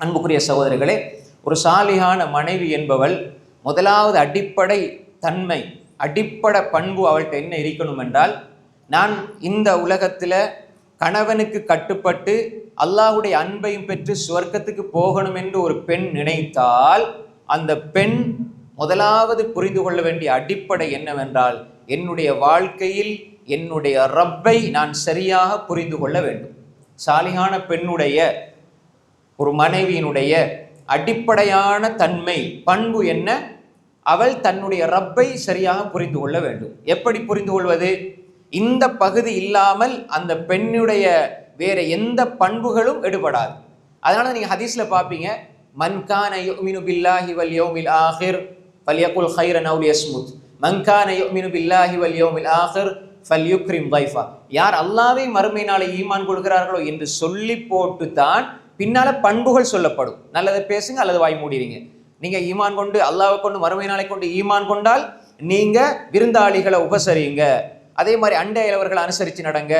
அன்புக்குரிய சகோதரிகளே ஒரு சாலிகான மனைவி என்பவள் முதலாவது அடிப்படை தன்மை அடிப்படை பண்பு அவள்கிட்ட என்ன இருக்கணும் என்றால் நான் இந்த உலகத்தில் கணவனுக்கு கட்டுப்பட்டு அல்லாஹுடைய அன்பையும் பெற்று சுவர்க்கத்துக்கு போகணும் என்று ஒரு பெண் நினைத்தால் அந்த பெண் முதலாவது புரிந்து கொள்ள வேண்டிய அடிப்படை என்னவென்றால் என்னுடைய வாழ்க்கையில் என்னுடைய ரப்பை நான் சரியாக புரிந்து கொள்ள வேண்டும். சாலிகான பெண்ணுடைய ஒரு மனைவியினுடைய அடிப்படையான தன்மை பண்பு என்ன? அவள் தன்னுடைய ரப்பை சரியாக புரிந்து கொள்ள வேண்டும். எப்படி புரிந்து கொள்வது? இந்த பகுதி இல்லாமல் அந்த பெண்ணுடைய வேற எந்த பண்புகளும் எடுபடாது. அதனால நீங்க ஹதீஸ்ல பார்ப்பீங்க மன்கான யுமினு பில்லாஹி வல் யௌமில் ஆஹிர் ஃபல்யகுல் கைரன் அவு யஸ்முத். மன்கான யுமினு பில்லாஹி வல் யௌமில் ஆஹிர் ஃபல்யுக்ரிம் வைஃபா யார் அல்லாவே மறுமை நாளை ஈமான் கொள்கிறார்களோ என்று சொல்லி போட்டு தான் பின்னால பண்புகள் சொல்லப்படும். நல்லதை பேசுங்க அல்லது வாய் மூடிடுங்க. நீங்க ஈமான் கொண்டு அல்லாவை கொண்டு மறுமை நாளை கொண்டு ஈமான் கொண்டால் நீங்க விருந்தாளிகளை உபசரியுங்க. அதே மாதிரி அண்டை இளவர்களை அனுசரித்து நடங்க.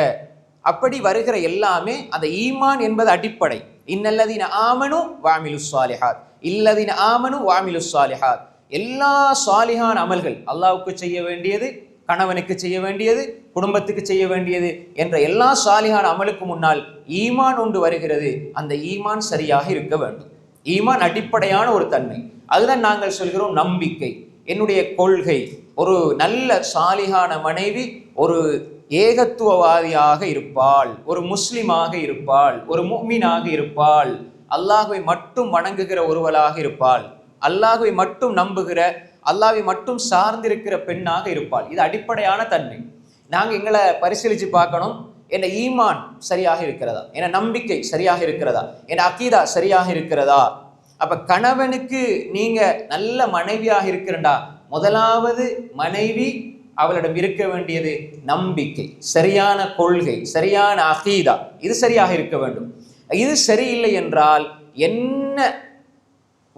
அப்படி வருகிற எல்லாமே அந்த ஈமான் என்பது அடிப்படை. இன்னல்லதின ஆமனு வாமிலு சாலிஹாத் இல்லதின ஆமனு வாமிலு சாலிஹாத் எல்லா சாலிஹான் அமல்கள் அல்லாவுக்கு செய்ய வேண்டியது கணவனுக்கு செய்ய வேண்டியது குடும்பத்துக்கு செய்ய வேண்டியது என்ற எல்லா சாலிஹான் அமலுக்கு முன்னால் ஈமான் ஒன்று வருகிறது. அந்த ஈமான் சரியாக இருக்க வேண்டும். ஈமான் அடிப்படையான ஒரு தன்மை. அதுதான் நாங்கள் சொல்கிறோம் நம்பிக்கை. என்னுடைய கொள்கை. ஒரு நல்ல சாலிகான மனைவி ஒரு ஏகத்துவவாதியாக இருப்பாள். ஒரு முஸ்லிமாக இருப்பாள். ஒரு முக்மீனாக இருப்பாள். அல்லாஹுவை மட்டும் வணங்குகிற ஒருவளாக இருப்பாள். அல்லாஹுவை மட்டும் நம்புகிற அல்லாவை மட்டும் சார்ந்திருக்கிற பெண்ணாக இருப்பாள். இது அடிப்படையான தன்மை. நாங்கள் எங்களை பரிசீலித்து பார்க்கணும். என் ஈமான் சரியாக இருக்கிறதா? என் நம்பிக்கை சரியாக இருக்கிறதா? என் அக்கீதா சரியாக இருக்கிறதா? அப்போ கணவனுக்கு நீங்கள் நல்ல மனைவியாக இருக்கிறண்டா? முதலாவது மனைவி அவளிடம் இருக்க வேண்டியது நம்பிக்கை சரியான கொள்கை சரியான அகீதா. இது சரியாக இருக்க வேண்டும். இது சரியில்லை என்றால் என்ன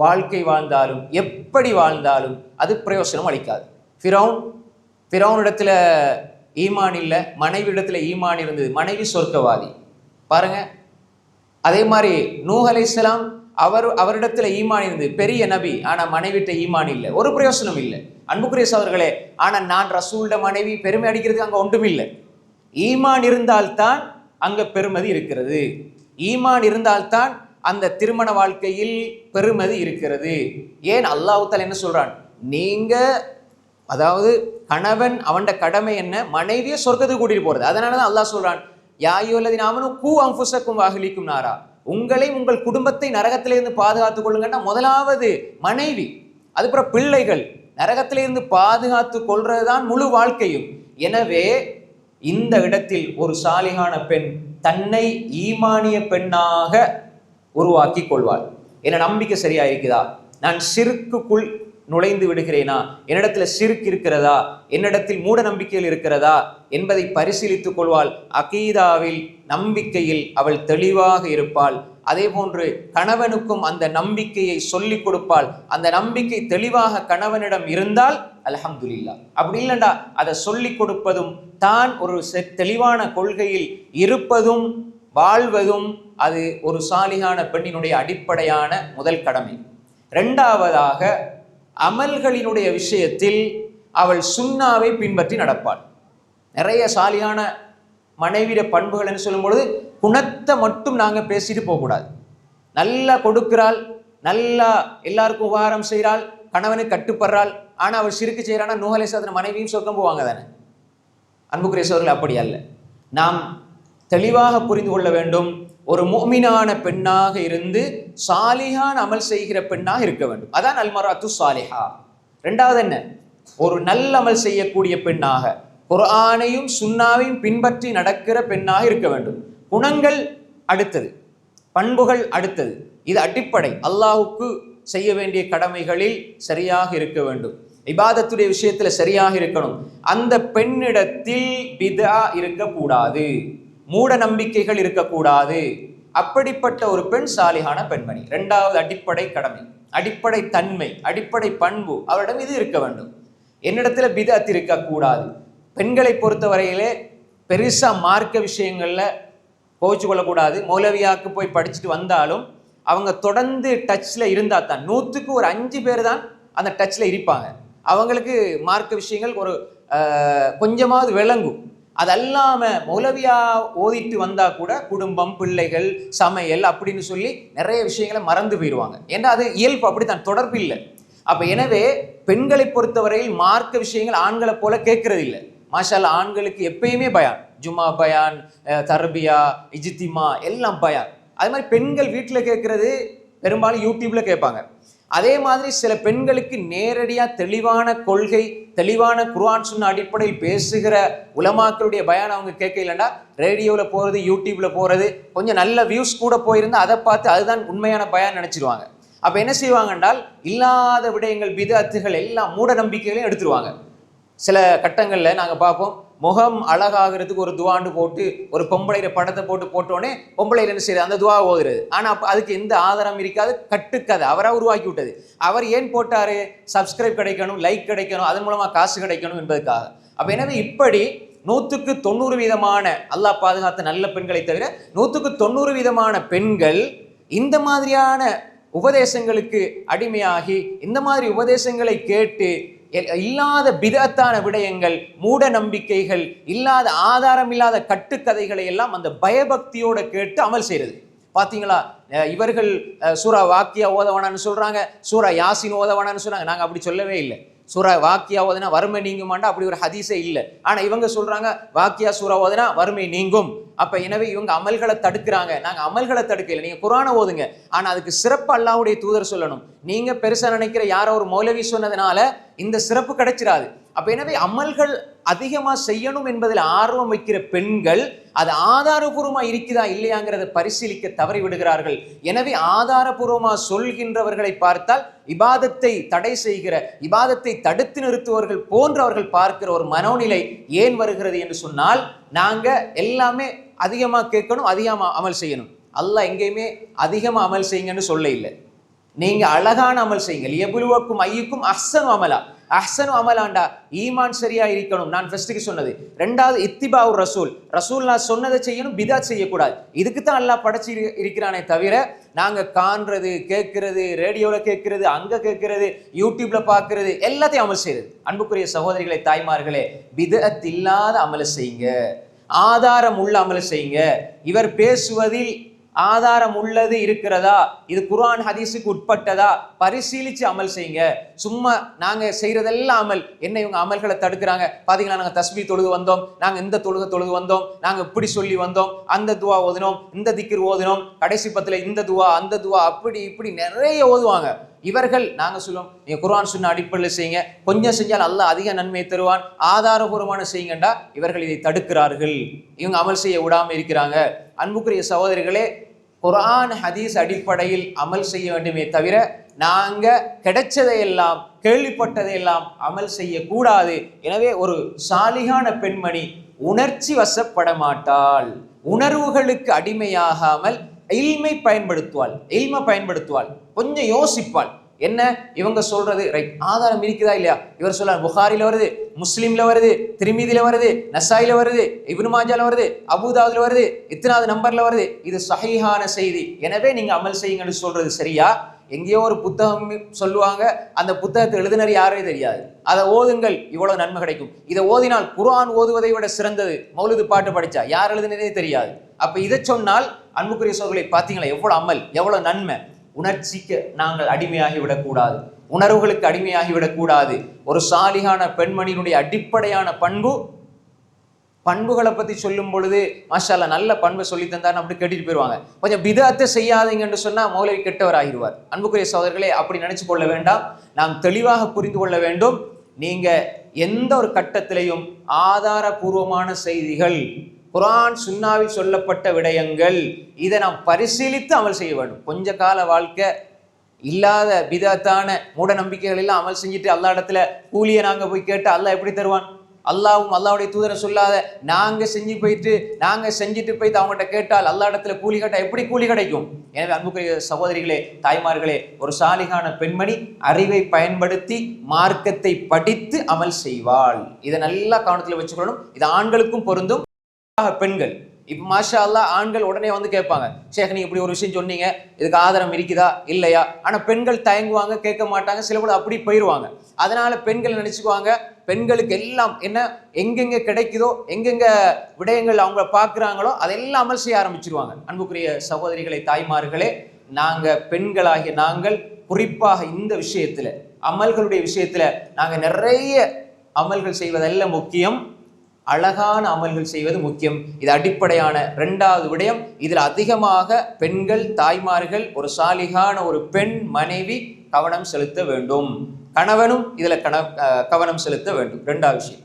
வாழ்க்கை வாழ்ந்தாலும் எப்படி வாழ்ந்தாலும் அது பிரயோசனம் அளிக்காது. ஃபிரௌன் ஃபிரௌனிடத்தில் ஈமான் இல்லை மனைவி இடத்துல ஈமான் இருந்தது மனைவி சொர்க்கவாதி. பாருங்க அதே மாதிரி நூஹ் இஸ்லாம் அவர் அவரிடத்துல ஈமான் இருந்தது பெரிய நபி ஆனால் மனைவிட்ட ஈமான் இல்லை ஒரு பிரயோசனம் இல்லை. அன்புக்குரிய அவர்களே ஆனால் நான் ரசூல்ட மனைவி பெருமை அடிக்கிறதுக்கு அங்கே ஒன்றும் இல்லை. ஈமான் இருந்தால்தான் அங்கே பெருமதி இருக்கிறது. ஈமான் இருந்தால்தான் அந்த திருமண வாழ்க்கையில் பெருமதி இருக்கிறது. ஏன் அல்லாஹ் என்ன சொல்கிறான் நீங்கள் அதாவது கணவன் அவன்ட கடமை என்ன? மனைவியை சொர்க்கத்துக்கு கூட்டிகிட்டு போகிறது அதனால தான் அல்லாஹ் சொல்கிறான் யாயுல்லதி நாமனும் கூ அம்புசக்கும் வாகலிக்கும் நாரா. உங்களை உங்கள் குடும்பத்தை நரகத்திலிருந்து பாதுகாத்துக் கொள்ளுங்கன்னா முதலாவது மனைவி அதுக்கப்புறம் பிள்ளைகள். நரகத்திலிருந்து பாதுகாத்து கொள்றதுதான் முழு வாழ்க்கையும். எனவே இந்த இடத்தில் ஒரு சாலிகான பெண் தன்னை ஈமானிய பெண்ணாக உருவாக்கி கொள்வாள் என்ன நம்பிக்கை சரியா இருக்குதா நான் சிறுக்குக்குள் நுழைந்து விடுகிறேனா? என்னிடத்துல சிறுக்கு இருக்கிறதா? என்னிடத்தில் மூட நம்பிக்கையில் இருக்கிறதா? என்பதை பரிசீலித்துக் கொள்வாள். அகீதாவில் நம்பிக்கையில் அவள் தெளிவாக இருப்பாள். அதே போன்று கணவனுக்கும் அந்த நம்பிக்கையை சொல்லிக் கொடுப்பாள். அந்த நம்பிக்கை தெளிவாக கணவனிடம் இருந்தால் அலஹம்துல்லா அப்படி இல்லைண்டா அதை சொல்லிக் கொடுப்பதும் தான் ஒரு செ- தெளிவான கொள்கையில் இருப்பதும் வாழ்வதும் அது ஒரு சாலிகான பெண்ணினுடைய அடிப்படையான முதல் கடமை. ரெண்டாவதாக அமல்களினுடைய விஷயத்தில் அவள் சுண்ணாவை பின்பற்றி நடப்பாள். நிறைய சாலியான மனைவிட பண்புகள் சொல்லும் பொழுது குணத்தை மட்டும் நாங்கள் பேசிட்டு போகக்கூடாது. நல்லா கொடுக்கிறாள் நல்லா எல்லாருக்கும் உபகாரம் செய்கிறாள் கணவனுக்கு கட்டுப்படுறாள் ஆனால் அவள் சிறுக்கு செய்கிறானா நூகலேசாதன மனைவியும் சொர்க்கம் போவாங்க தானே? அன்புக்குரிய அப்படி அல்ல. நாம் தெளிவாக புரிந்து கொள்ள வேண்டும். ஒரு மோமினான பெண்ணாக இருந்து சாலிஹான் அமல் செய்கிற பெண்ணாக இருக்க வேண்டும். அதான் அல்மராத்து சாலிஹா. ரெண்டாவது என்ன? ஒரு நல்ல அமல் செய்யக்கூடிய பெண்ணாக குர்ஆனையும் சுன்னாவையும் பின்பற்றி நடக்கிற பெண்ணாக இருக்க வேண்டும். குணங்கள் அடுத்தது பண்புகள் அடுத்தது. இது அடிப்படை. அல்லாஹுக்கு செய்ய வேண்டிய கடமைகளில் சரியாக இருக்க வேண்டும். இபாதத்துடைய விஷயத்தில் சரியாக இருக்கணும். அந்த பெண்ணிடத்தில் பிதா இருக்கக்கூடாது. மூட நம்பிக்கைகள் இருக்கக்கூடாது. அப்படிப்பட்ட ஒரு பெண் சாலிகான பெண்மணி. ரெண்டாவது அடிப்படை கடமை அடிப்படை தன்மை அடிப்படை பண்பு அவரிடம் இது இருக்க வேண்டும். என்னிடத்துல பிதத் இருக்கக்கூடாது. பெண்களை பொறுத்தவரையிலே பெருசா மார்க்க விஷயங்கள்ல கோச்சு கொள்ளக்கூடாது. மௌலவியாவுக்கு போய் படிச்சுட்டு வந்தாலும் அவங்க தொடர்ந்து டச்சில் இருந்தா தான். நூற்றுக்கு ஒரு அஞ்சு பேர் தான் அந்த டச்சில் இருப்பாங்க. அவங்களுக்கு மார்க்க விஷயங்கள் ஒரு கொஞ்சமாவது விளங்கும். அது அல்லாம மௌலவியா ஓதிட்டு வந்தால் கூட குடும்பம் பிள்ளைகள் சமையல் அப்படின்னு சொல்லி நிறைய விஷயங்களை மறந்து போயிடுவாங்க. ஏன்னா அது இயல்பு அப்படித்தான். தொடர்பு இல்லை. அப்போ எனவே பெண்களை பொறுத்தவரையில் மார்க்க விஷயங்கள் ஆண்களை போல கேட்கறது இல்லை. மாஷால் ஆண்களுக்கு எப்பயுமே பயான். ஜுமா பயான் தர்பியா இஜித்திமா எல்லாம் பயான். அது மாதிரி பெண்கள் வீட்டில் கேட்கறது பெரும்பாலும் யூடியூப்ல கேட்பாங்க. அதே மாதிரி சில பெண்களுக்கு நேரடியாக தெளிவான கொள்கை தெளிவான குர்ஆன் சொன்ன அடிப்படையில் பேசுகிற உலமாக்களுடைய பயான் அவங்க கேட்க இல்லைன்னா ரேடியோவில் போகிறது யூடியூப்ல போகிறது கொஞ்சம் நல்ல வியூஸ் கூட போயிருந்தால் அதை பார்த்து அதுதான் உண்மையான பயான் நினச்சிடுவாங்க அப்போ என்ன செய்வாங்க என்றால் இல்லாத விடயங்கள் பிதத்துகள் எல்லாம் மூட நம்பிக்கைகளையும் எடுத்துருவாங்க. சில கட்டங்களில் நாங்கள் பார்ப்போம் முகம் அழகாகிறதுக்கு ஒரு துவாண்டு போட்டு ஒரு பொம்பளையிற படத்தை போட்டு போட்டோன்னே பொம்பளையில என்ன செய்யுது? அந்த துவா ஓகிறது ஆனால் அப்போ அதுக்கு எந்த ஆதாரம் இருக்காது? கட்டுக்கதை. அவராக உருவாக்கி விட்டது அவர் ஏன் போட்டார்? சப்ஸ்கிரைப் கிடைக்கணும் லைக் கிடைக்கணும் அதன் மூலமாக காசு கிடைக்கணும் என்பதற்காக. அப்போ எனவே இப்படி நூற்றுக்கு தொண்ணூறு வீதமான அல்லாஹ் பாதுகாத்த நல்ல பெண்களை தவிர நூற்றுக்கு தொண்ணூறு வீதமான பெண்கள் இந்த மாதிரியான உபதேசங்களுக்கு அடிமையாகி இந்த மாதிரி உபதேசங்களை கேட்டு இல்லாத பிதத்தான விடயங்கள் மூட நம்பிக்கைகள் இல்லாத ஆதாரம் இல்லாத கட்டுக்கதைகளை எல்லாம் அந்த பயபக்தியோட கேட்டு அமல் செய்யறது பார்த்தீங்களா இவர்கள் சூரா வாக்கியா ஓதவானான்னு சொல்றாங்க சூரா யாசின் ஓதவானான்னு சொல்கிறாங்க நாங்கள் அப்படி சொல்லவே இல்லை. சூரா வாக்கியா ஓதுனா வறுமை நீங்குமாண்டா? அப்படி ஒரு ஹதீஸே இல்லை. ஆனால் இவங்க சொல்றாங்க வாக்கியா சூரா ஓதுனா வறுமை நீங்கும். அப்போ எனவே இவங்க அமல்களை தடுக்கிறாங்க. நாங்கள் அமல்களை தடுக்கல. நீங்கள் குரானை ஓதுங்க. ஆனால் அதுக்கு சிறப்பு அல்லாவுடைய தூதர் சொல்லணும். நீங்கள் பெருசாக நினைக்கிற யாரோ ஒரு மௌலவி சொன்னதுனால இந்த சிறப்பு கிடைச்சிடாது அப்போ எனவே அமல்கள் அதிகமாக செய்யணும் என்பதில் ஆர்வம் வைக்கிற பெண்கள் அது ஆதாரபூர்வமாக இருக்குதா இல்லையாங்கிறத பரிசீலிக்க தவறி விடுகிறார்கள். எனவே ஆதாரபூர்வமாக சொல்கின்றவர்களை பார்த்தால் இபாதத்தை தடை செய்கிற இபாதத்தை தடுத்து நிறுத்துவர்கள் போன்றவர்கள் பார்க்கிற ஒரு மனோநிலை ஏன் வருகிறது என்று சொன்னால் நாங்கள் எல்லாமே அதிகமாக கேட்கணும் அதிகமாக அமல் செய்யணும். அல்லாஹ் எங்கேயுமே அதிகமாக அமல் செய்யுங்கன்னு சொல்ல இல்லை. நீங்க அழகான அமல் செய்யுங்கள். எவ்வளவுக்கும் ஐயுக்கும் அஹ்சனு அமலா. அஹ்சனு அமலாண்டா ஈமான் சரியா இருக்கணும். நான் ஃபர்ஸ்ட்டுக்கு சொன்னது. ரெண்டாவது இத்திபாவு ரசூல். ரசூல் நான் சொன்னதை செய்யணும் பிதா செய்யக்கூடாது. இதுக்கு தான் எல்லாம் படைச்சி இருக்கிறானே தவிர நாங்கள் காண்றது கேட்கறது ரேடியோவில் கேட்கறது அங்கே கேட்கறது யூடியூப்ல பார்க்கறது எல்லாத்தையும் அமல் செய்யறது. அன்புக்குரிய சகோதரிகளை தாய்மார்களே பிதத் இல்லாத அமலை செய்யுங்க. ஆதாரம் உள்ள அமலை செய்யுங்க. இவர் பேசுவதில் ஆதாரம் உள்ளது இருக்கிறதா? இது குர்ஆன் ஹதீஸுக்கு உட்பட்டதா? பரிசீலித்து அமல் செய்யுங்க. சும்மா நாங்கள் செய்கிறதெல்லாம் அமல். என்ன இவங்க அமல்களை தடுக்கிறாங்க? பார்த்தீங்களா நாங்கள் தஸ்பீ தொழுது வந்தோம். நாங்கள் இந்த தொழுக தொழுது வந்தோம். நாங்கள் இப்படி சொல்லி வந்தோம். அந்த துவா ஓதினோம். இந்த திக்கிர் ஓதினோம். கடைசி பத்தில் இந்த துவா அந்த துவா அப்படி இப்படி நிறைய ஓதுவாங்க. இவர்கள் நாங்கள் சொல்லுவோம் நீங்கள் குர்ஆன் சொன்ன அடிப்படையில் செய்யுங்க. கொஞ்சம் செஞ்சால் அல்ல அதிக நன்மை தருவான். ஆதாரபூர்வமான செய்யுங்கண்டா. இவர்கள் இதை தடுக்கிறார்கள். இவங்க அமல் செய்ய விடாமல் இருக்கிறாங்க. அன்புக்குரிய சகோதரிகளே குரான் ஹதீஸ் அடிப்படையில் அமல் செய்ய வேண்டுமே தவிர நாங்கள் கிடைச்சதையெல்லாம் கேள்விப்பட்டதையெல்லாம் அமல் செய்யக்கூடாது. எனவே ஒரு சாலிகான பெண்மணி உணர்ச்சி வசப்பட மாட்டாள். உணர்வுகளுக்கு அடிமையாகாமல் இல்மை பயன்படுத்துவாள். இல்மை பயன்படுத்துவாள். கொஞ்சம் யோசிப்பாள். என்ன? இவங்க சொல்றது ரைட் ஆதாரம் இருக்குதா இல்லையா? இவர் சொல்றார் புகாரில வருது முஸ்லீம்ல வருது திருமீதியில வருது நசாயில வருது இப்னு மாஜால வருது அபுதாவுல வருது இத்தனாவது நம்பர்ல வருது. இது சஹிஹான செய்தி. எனவே நீங்க அமல் செய்யுங்கன்னு சொல்றது சரியா? எங்கேயோ ஒரு புத்தகம் சொல்லுவாங்க அந்த புத்தகத்தை எழுதினர் யாரே தெரியாது. அதை ஓதுங்கள் இவ்வளவு நன்மை கிடைக்கும். இதை ஓதினால் குரான் ஓதுவதை விட சிறந்தது. மௌலிது பாட்டு படிச்சா யார் எழுதினதே தெரியாது. அப்ப இதை சொன்னால் அன்புக்குரிய சோர்களை பார்த்தீங்களா? எவ்வளவு அமல் எவ்வளவு நன்மை. உணர்ச்சிக்கு நாங்கள் அடிமையாகி விடக்கூடாது. உணர்வுகளுக்கு அடிமையாகி விடக்கூடாது. ஒரு சாலிகான பெண்மணியினுடைய அடிப்படையான பண்பு பண்புகளை பற்றி சொல்லும் பொழுது மாஷால நல்ல பண்பை சொல்லி தந்தார் அப்படி கேட்டுட்டு போயிடுவாங்க கொஞ்சம் பிதாத்தை செய்யாதீங்கன்னு சொன்னால் மௌலவி கெட்டவர் ஆகிடுவார் அன்புக்குரிய சகோதரர்களே அப்படி நினைச்சு கொள்ள வேண்டாம். நாம் தெளிவாக புரிந்து கொள்ள வேண்டும். நீங்கள் எந்த ஒரு கட்டத்திலையும் ஆதாரபூர்வமான செய்திகள் குரான் சுன்னாவில் சொல்லப்பட்ட விடயங்கள் இதை நாம் பரிசீலித்து அமல் செய்ய வேண்டும். கொஞ்ச கால வாழ்க்கை இல்லாத விதத்தான மூட நம்பிக்கைகள் எல்லாம் அமல் செஞ்சுட்டு அல்லா இடத்துல கூலியை நாங்கள் போய் கேட்டு அல்லாஹ் எப்படி தருவான்? அல்லாவும் அல்லாவுடைய தூதரை சொல்லாத நாங்கள் செஞ்சு போயிட்டு நாங்கள் செஞ்சுட்டு போயிட்டு அவங்ககிட்ட கேட்டால் அல்லா இடத்துல கூலி கேட்டா எப்படி கூலி கிடைக்கும்? எனவே அன்புக்குரிய சகோதரிகளே தாய்மார்களே ஒரு சாலிகான பெண்மணி அறிவை பயன்படுத்தி மார்க்கத்தை படித்து அமல் செய்வாள். இதை நல்லா கவனத்தில் வச்சுக்கொள்ளணும். இது ஆண்களுக்கும் பொருந்தும். பெண்கள். இப்போ மாஷா அல்லா ஆண்கள் உடனே வந்து கேட்பாங்க ஷேக் நீ இப்படி ஒரு விஷயம் சொன்னீங்க இதுக்கு ஆதாரம் இருக்குதா இல்லையா? ஆனா பெண்கள் தயங்குவாங்க கேட்க மாட்டாங்க சில கூட அப்படி போயிடுவாங்க அதனால பெண்கள் நினைச்சுக்குவாங்க பெண்களுக்கு எல்லாம் என்ன எங்கெங்க கிடைக்குதோ எங்கெங்க விடயங்கள் அவங்க பார்க்குறாங்களோ அதெல்லாம் அமல் செய்ய ஆரம்பிச்சிருவாங்க. அன்புக்குரிய சகோதரிகளை தாய்மார்களே நாங்க பெண்களாகிய நாங்கள் குறிப்பாக இந்த விஷயத்துல அமல்களுடைய விஷயத்துல நாங்க நிறைய அமல்கள் செய்வதெல்லாம் முக்கியம். அழகான அமல்கள் செய்வது முக்கியம். இது அடிப்படையான ரெண்டாவது விடயம். இதில் அதிகமாக பெண்கள் தாய்மார்கள் ஒரு சாலிகான ஒரு பெண் மனைவி கவனம் செலுத்த வேண்டும். கணவனும் இதில் கன கவனம் செலுத்த வேண்டும். ரெண்டாவது விஷயம்.